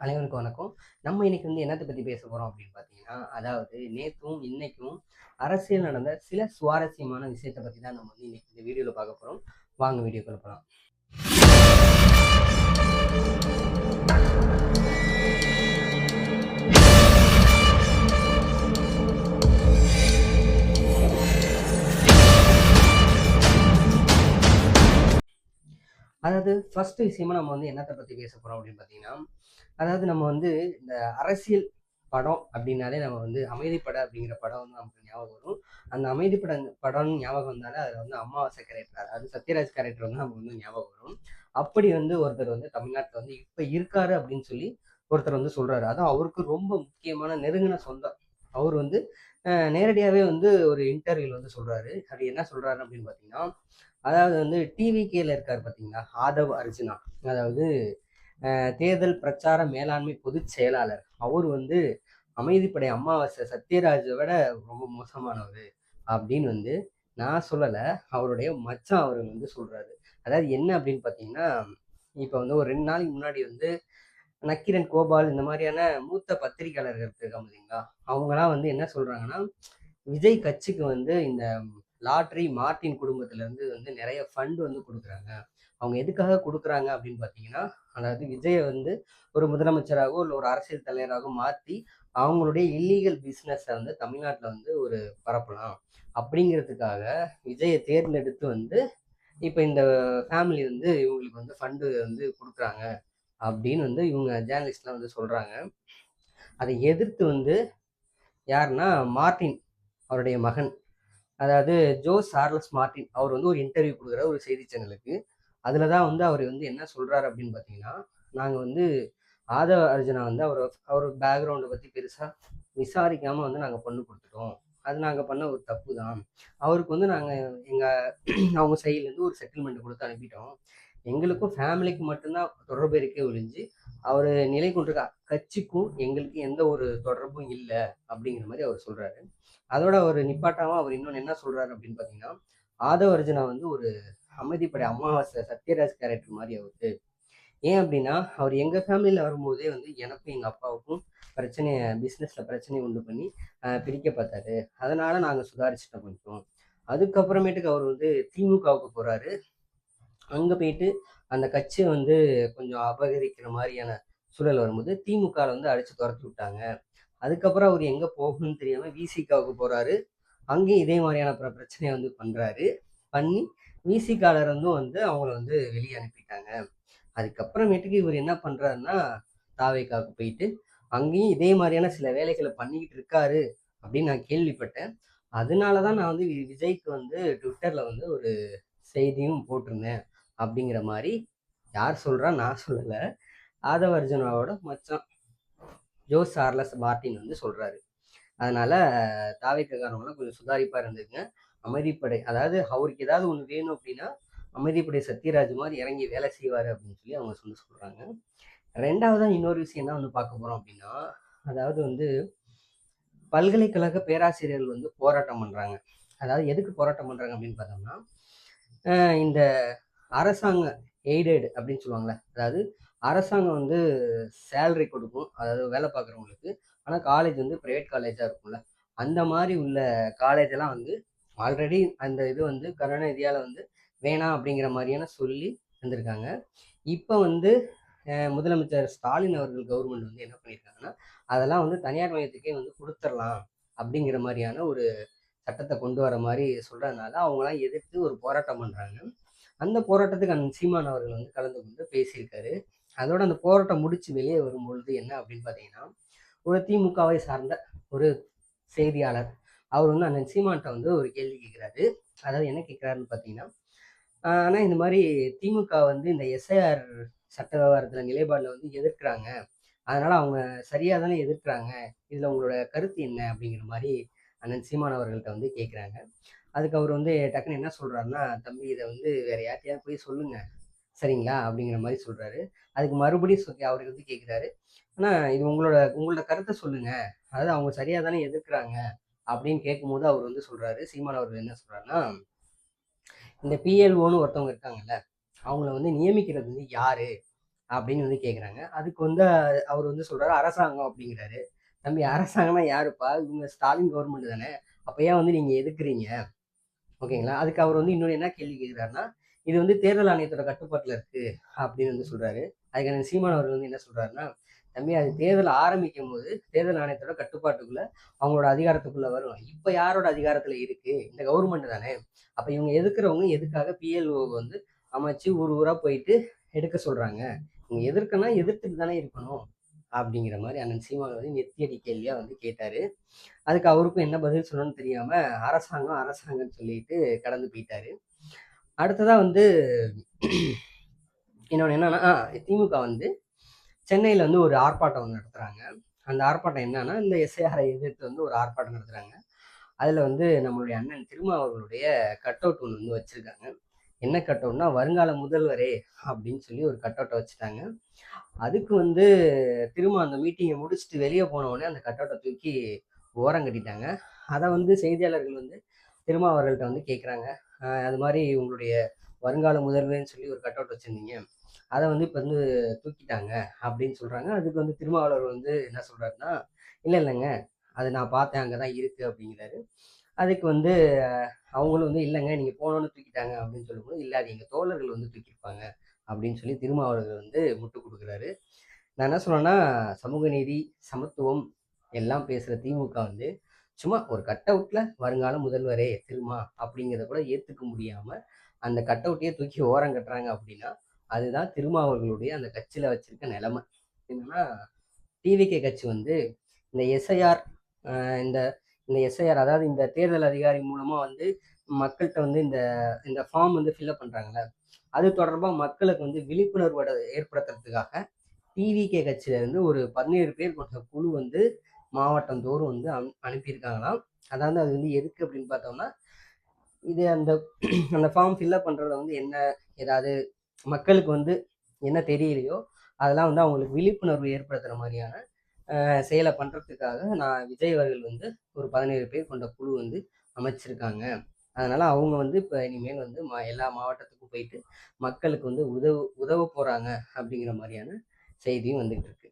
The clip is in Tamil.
அனைவருக்கும் வணக்கம். நம்ம இன்னைக்கு வந்து என்னத்தை பற்றி பேச போகிறோம் அப்படின்னு பார்த்தீங்கன்னா அதாவது நேற்றும் இன்னைக்கும் அரசியல் நடந்த சில சுவாரஸ்யமான விஷயத்தை பற்றி தான் நம்ம வந்து இன்னைக்கு இந்த வீடியோவில் பார்க்க போகிறோம் வாங்க வீடியோக்குள்ள போகலாம் அதாவது ஃபர்ஸ்ட் விஷயமா நம்ம வந்து என்னத்தை பத்தி பேச போறோம் அப்படின்னு பார்த்தீங்கன்னா அதாவது நம்ம வந்து இந்த அரசியல் படம் அப்படின்னாலே நம்ம வந்து அமைதிப்பட அப்படிங்கிற படம் வந்து நமக்கு ஞாபகம் வரும். அந்த அமைதிப்பட படம் ஞாபகம் வந்தாலே அதில் வந்து அமாவாசை கேரக்டர் அதாவது சத்யராஜ் கேரக்டர் வந்து நமக்கு வந்து ஞாபகம் வரும். அப்படி வந்து ஒருத்தர் வந்து தமிழ்நாட்டில் வந்து இப்போ இருக்காரு அப்படின்னு சொல்லி ஒருத்தர் வந்து சொல்கிறாரு அதுவும் அவருக்கு ரொம்ப முக்கியமான நெருங்கின சொந்தம். அவர் வந்து நேரடியாகவே வந்து ஒரு இன்டர்வியூவில் வந்து சொல்கிறாரு அது என்ன சொல்கிறாரு அப்படின்னு பார்த்தீங்கன்னா அதாவது வந்து டிவிகேல இருக்கார் பார்த்தீங்களா ஆதவ் அர்ஜுனா. அதாவது தேர்தல் பிரச்சார மேலாண்மை பொதுச் செயலாளர். அவர் வந்து அமைதிப்படை அமாவாசை சத்யராஜை விட ரொம்ப மோசமானவர் அப்படின்னு வந்து நான் சொல்லலை. அவருடைய மச்சான் அவர் வந்து சொல்கிறாரு அதாவது என்ன அப்படின்னு பார்த்தீங்கன்னா இப்போ வந்து ஒரு ரெண்டு நாளைக்கு முன்னாடி வந்து நக்கிரன் கோபால் இந்த மாதிரியான மூத்த பத்திரிகையாளர்கள் இருக்காங்க பார்த்தீங்களா அவங்களாம் வந்து என்ன சொல்கிறாங்கன்னா விஜய் கட்சிக்கு வந்து இந்த லாட்ரி மார்ட்டின் குடும்பத்திலேருந்து வந்து நிறைய ஃபண்ட் வந்து கொடுக்குறாங்க. அவங்க எதுக்காக கொடுக்குறாங்க அப்படின்னு பார்த்தீங்கன்னா அதாவது விஜயை வந்து ஒரு முதலமைச்சராகவோ இல்லை ஒரு அரசியல் தலைவராகவோ மாற்றி அவங்களுடைய இல்லீகல் பிஸ்னஸை வந்து தமிழ்நாட்டில் வந்து ஒரு பரப்பலாம். அப்படிங்கிறதுக்காக விஜயை தேர்ந்தெடுத்து வந்து இப்போ இந்த ஃபேமிலி வந்து இவங்களுக்கு வந்து ஃபண்டு வந்து கொடுக்குறாங்க அப்படின்னு வந்து இவங்க ஜேர்னலிஸ்ட்லாம் வந்து சொல்கிறாங்க அதை எதிர்த்து வந்து யாருன்னா மார்ட்டின் அவருடைய மகன். அதாவது ஜோ சார்லஸ் மார்ட்டின் அவர் வந்து ஒரு இன்டர்வியூ கொடுக்குற ஒரு செய்தி சேனலுக்கு. அதில் தான் வந்து அவர் வந்து என்ன சொல்கிறாரு அப்படின்னு பார்த்தீங்கன்னா நாங்கள் வந்து ஆதவ அர்ஜுனா வந்து அவர் அவர் பேக்ரவுண்டை பற்றி பெருசாக விசாரிக்காமல் வந்து நாங்கள் பொண்ணு கொடுத்துட்டோம். அது நாங்கள் பண்ண ஒரு தப்பு தான் அவருக்கு வந்து நாங்கள் எங்கள் அவங்க சைட்லேருந்து ஒரு செட்டில்மெண்ட் கொடுத்து அனுப்பிட்டோம். எங்களுக்கும் ஃபேமிலிக்கு மட்டும்தான் தொடர்பு இருக்கே ஒழிஞ்சு அவர் நிலை கொண்டிருக்க கட்சிக்கும் எங்களுக்கு எந்த ஒரு தொடர்பும் இல்லை அப்படிங்கிற மாதிரி அவர் சொல்கிறாரு அதோட ஒரு நிப்பாட்டாம அவர் இன்னொன்று என்ன சொல்றாரு அப்படின்னு பார்த்தீங்கன்னா ஆதவர்ஜனா வந்து ஒரு அமைதிப்படை அமாவாசை சத்யராஜ் கேரக்டர் மாதிரி அவருக்கு ஏன் அப்படின்னா அவர் எங்க ஃபேமிலியில வரும்போதே வந்து எனக்கும் எங்க அப்பாவுக்கும் பிரச்சனையை பிஸ்னஸ்ல பிரச்சனையை உண்டு பண்ணி பிரிக்க பார்த்தாரு. அதனால நாங்க சுதாரிச்சிட்டோம் கொஞ்சம். அதுக்கப்புறமேட்டுக்கு அவர் வந்து திமுகவுக்கு போறாரு. அங்க போயிட்டு அந்த கட்சியை வந்து கொஞ்சம் அபகரிக்கிற மாதிரியான சூழல் வரும்போது திமுகவில் வந்து அடிச்சு துரத்தி விட்டாங்க. அதுக்கப்புறம் அவர் எங்கே போகணும்னு தெரியாமல் விசிகாவுக்கு போகிறாரு அங்கேயும் இதே மாதிரியான பிரச்சனையை வந்து பண்ணுறாரு பண்ணி விசிகாலருந்தும் வந்து வந்து அவங்கள வந்து வெளியே அனுப்பிட்டாங்க. அதுக்கப்புறமேட்டுக்கு இவர் என்ன பண்ணுறாருன்னா தாவேக்காவுக்கு போயிட்டு அங்கேயும் இதே மாதிரியான சில வேலைகளை பண்ணிக்கிட்டு இருக்காரு அப்படின்னு நான் கேள்விப்பட்டேன். அதனால தான் நான் வந்து வி- விஜய்க்கு வந்து ட்விட்டரில் வந்து ஒரு செய்தியும் போட்டிருந்தேன் அப்படிங்கிற மாதிரி யார் சொல்கிறா நான் சொல்லலை. ஆதவர்ஜுனாவோட மச்சான். ஜோ சார்லஸ் மார்ட்டின் வந்து சொல்றாரு. அதனால தாவைக்காரவங்களாம் கொஞ்சம் சுதாரிப்பா இருந்துங்க அமைதிப்படை அதாவது அவருக்கு ஏதாவது ஒன்று வேணும் அப்படின்னா அமைதிப்படை சத்யராஜ் மாதிரி இறங்கி வேலை செய்வார் அப்படின்னு சொல்லி அவங்க சொல்லி சொல்றாங்க. ரெண்டாவதாக இன்னொரு விஷயம் என்ன வந்து பார்க்க போறோம் அப்படின்னா அதாவது வந்து பல்கலைக்கழக பேராசிரியர்கள் வந்து போராட்டம் பண்றாங்க. அதாவது எதுக்கு போராட்டம் பண்றாங்க அப்படின்னு பார்த்தோம்னா அஹ் இந்த அரசாங்க எய்டட் அப்படின்னு சொல்லுவாங்களே அதாவது அரசாங்கம் வந்து சேலரி கொடுக்கும். அதாவது வேலை பார்க்குறவங்களுக்கு. ஆனால் காலேஜ் வந்து ப்ரைவேட் காலேஜாக இருக்கும்ல. அந்த மாதிரி உள்ள காலேஜெல்லாம் வந்து ஆல்ரெடி அந்த இது வந்து கருணாநிதியால் வந்து வேணாம் அப்படிங்கிற மாதிரியான சொல்லி வந்திருக்காங்க. இப்போ வந்து முதலமைச்சர் ஸ்டாலின் அவர்கள் கவர்மெண்ட் வந்து என்ன பண்ணியிருக்காங்கன்னா அதெல்லாம் வந்து தனியார் மையத்துக்கே வந்து கொடுத்துடலாம் அப்படிங்கிற மாதிரியான ஒரு சட்டத்தை கொண்டு வர மாதிரி சொல்கிறதுனால அவங்களாம் எதிர்த்து ஒரு போராட்டம் பண்ணுறாங்க அந்த போராட்டத்துக்கு அந்த சீமான் அவர்கள் வந்து கலந்து கொண்டு பேசியிருக்காரு. அதோட அந்த போராட்டம் முடிச்சு வெளியே வரும்பொழுது என்ன அப்படின்னு பார்த்தீங்கன்னா ஒரு திமுகவை சார்ந்த ஒரு செய்தியாளர் அவர் வந்து அண்ணன் சீமான்ட்ட வந்து ஒரு கேள்வி கேட்குறாரு. அதாவது என்ன கேட்குறாருன்னு பார்த்தீங்கன்னா ஆனால் இந்த மாதிரி திமுக வந்து இந்த எஸ்ஐஆர் சட்ட விவகாரத்தில் நிலைப்பாடில் வந்து எதிர்க்கிறாங்க. அதனால் அவங்க சரியாக தானே எதிர்க்கிறாங்க. இதில் உங்களோட கருத்து என்ன? அப்படிங்கிற மாதிரி அண்ணன் சீமான் அவர்கள்ட்ட வந்து கேட்குறாங்க. அதுக்கு அவர் வந்து டக்குன்னு என்ன சொல்கிறாருன்னா தம்பி இதை வந்து வேறு யார்ட்டையாவது போய் சொல்லுங்கள் சரிங்களா? அப்படிங்கிற மாதிரி சொல்கிறாரு அதுக்கு மறுபடியும் சொல்லி அவர் வந்து கேட்குறாரு ஆனால் இது உங்களோட உங்களோட கருத்தை சொல்லுங்கள் அதாவது அவங்க சரியாக தானே எதிர்க்கிறாங்க அப்படின்னு கேட்கும்போது அவர் வந்து சொல்கிறாரு சீமான் அவர் என்ன சொல்கிறாருன்னா இந்த பிஎல்ஓன்னு ஒருத்தவங்க இருக்காங்கல்ல அவங்கள வந்து நியமிக்கிறது வந்து யாரு? அப்படின்னு வந்து கேட்குறாங்க அதுக்கு வந்து அவர் வந்து சொல்கிறாரு அரசாங்கம் அப்படிங்கிறாரு. தம்பி அரசாங்கம்னா யாருப்பா? இவங்க ஸ்டாலின் கவர்மெண்ட் தானே. அப்போ ஏன் வந்து நீங்கள் எதுக்குறீங்க ஓகேங்களா? அதுக்கு அவர் வந்து இன்னொன்று என்ன கேள்வி கேட்குறாருன்னா இது வந்து தேர்தல் ஆணையத்தோட கட்டுப்பாட்டில் இருக்குது அப்படின்னு வந்து சொல்கிறாரு அதுக்கான சீமான் அவர்கள் வந்து என்ன சொல்கிறாருன்னா தம்பி அது தேர்தல் ஆரம்பிக்கும் போது தேர்தல் ஆணையத்தோட கட்டுப்பாட்டுக்குள்ள அவங்களோட அதிகாரத்துக்குள்ள வரும். இப்போ யாரோட அதிகாரத்துல இருக்கு? இந்த கவர்மெண்ட் தானே. அப்ப இவங்க எதுக்குறவங்க? எதுக்காக பிஎல்ஓ வந்து அமைச்சு ஊர் ஊரா போயிட்டு எடுக்க சொல்றாங்க? இவங்க எதிர்க்கனா எதிர்த்துட்டு தானே இருக்கணும் அப்படிங்கிற மாதிரி அண்ணன் சீமான் வந்து நெத்தியடி கேள்வியா வந்து கேட்டாரு. அதுக்கு அவருக்கும் என்ன பதில் சொல்லணும்னு தெரியாம அரசாங்கம் அரசாங்கம்னு சொல்லிட்டு கடந்து போயிட்டாரு. அடுத்ததாக வந்து இன்னொன்று என்னென்னா திமுக வந்து சென்னையில் வந்து ஒரு ஆர்ப்பாட்டம் வந்து நடத்துகிறாங்க அந்த ஆர்ப்பாட்டம் என்னன்னா இந்த எஸ்ஐஆரை எதிர்த்து வந்து ஒரு ஆர்ப்பாட்டம் நடத்துகிறாங்க அதில் வந்து நம்மளுடைய அண்ணன் திருமாவர்களுடைய கட் அவுட் ஒன்று வந்து வச்சுருக்காங்க. என்ன கட் அவுட்னா வருங்கால முதல்வரே அப்படின்னு சொல்லி ஒரு கட் அவுட்டை வச்சுட்டாங்க. அதுக்கு வந்து திரும்ப அந்த மீட்டிங்கை முடிச்சுட்டு வெளியே போனவுடனே அந்த கட் அவுட்டை தூக்கி ஓரம் கட்டிட்டாங்க. அதை வந்து செய்தியாளர்கள் வந்து திருமாவர்கள்ட்ட வந்து கேட்குறாங்க அது மாதிரி உங்களுடைய வருங்கால முதல்வர்னு சொல்லி ஒரு கட் அவுட் வச்சுருந்தீங்க. அதை வந்து இப்போ வந்து தூக்கிட்டாங்க அப்படின்னு சொல்கிறாங்க அதுக்கு வந்து திருமாவளவர் வந்து என்ன சொல்கிறாருன்னா இல்லை இல்லைங்க. அது நான் பார்த்தேன். அங்கே தான் இருக்குது அப்படிங்கிறாரு. அதுக்கு வந்து அவங்களும் வந்து இல்லைங்க. நீங்கள் போனோன்னு தூக்கிட்டாங்க. அப்படின்னு சொல்லும்போது இல்லை அது எங்கள் தோழர்கள் வந்து தூக்கியிருப்பாங்க. அப்படின்னு சொல்லி திருமாவளவர் வந்து முட்டு கொடுக்குறாரு. நான் என்ன சொன்னேன்னா சமூக நீதி சமத்துவம் எல்லாம் பேசுகிற திமுக வந்து சும்மா ஒரு கட் அவுட்டில் வருங்கால முதல்வரே திருமா அப்படிங்கிறத கூட ஏற்றுக்க முடியாமல் அந்த கட் அவுட்டையே தூக்கி ஓரம் கட்டுறாங்க அப்படின்னா அதுதான் திருமாவர்களுடைய அந்த கட்சியில் வச்சிருக்க நிலைமை. என்னன்னா டிவிகே கட்சி வந்து இந்த எஸ்ஐஆர் இந்த இந்த எஸ்ஐஆர் அதாவது இந்த தேர்தல் அதிகாரி மூலமாக வந்து மக்கள்கிட்ட வந்து இந்த இந்த ஃபார்ம் வந்து ஃபில்அப் பண்ணுறாங்கல்ல அது தொடர்பாக மக்களுக்கு வந்து விழிப்புணர்வு ஏற்படுத்துறதுக்காக டிவிகே கட்சியிலேருந்து ஒரு பதினேழு பேர் கொண்ட குழு வந்து மாவட்டம் தோறும் வந்து அனு அனுப்பியிருக்காங்களாம். அதாவது அது வந்து எதுக்கு அப்படின்னு பார்த்தோம்னா இது அந்த அந்த ஃபார்ம் ஃபில்அப் பண்ணுறதுல வந்து என்ன ஏதாவது மக்களுக்கு வந்து என்ன தெரியலையோ அதெல்லாம் வந்து அவங்களுக்கு விழிப்புணர்வு ஏற்படுத்துகிற மாதிரியான செயலை பண்ணுறதுக்காக நான் விஜய் அவர்கள் வந்து ஒரு பதினேழு பேர் கொண்ட குழு வந்து அமைச்சிருக்காங்க. அதனால் அவங்க வந்து இப்போ இனிமேல் வந்து மா எல்லா மாவட்டத்துக்கும் போயிட்டு மக்களுக்கு வந்து உதவு உதவ போகிறாங்க அப்படிங்கிற மாதிரியான செய்தியும் வந்துகிட்டு இருக்கு.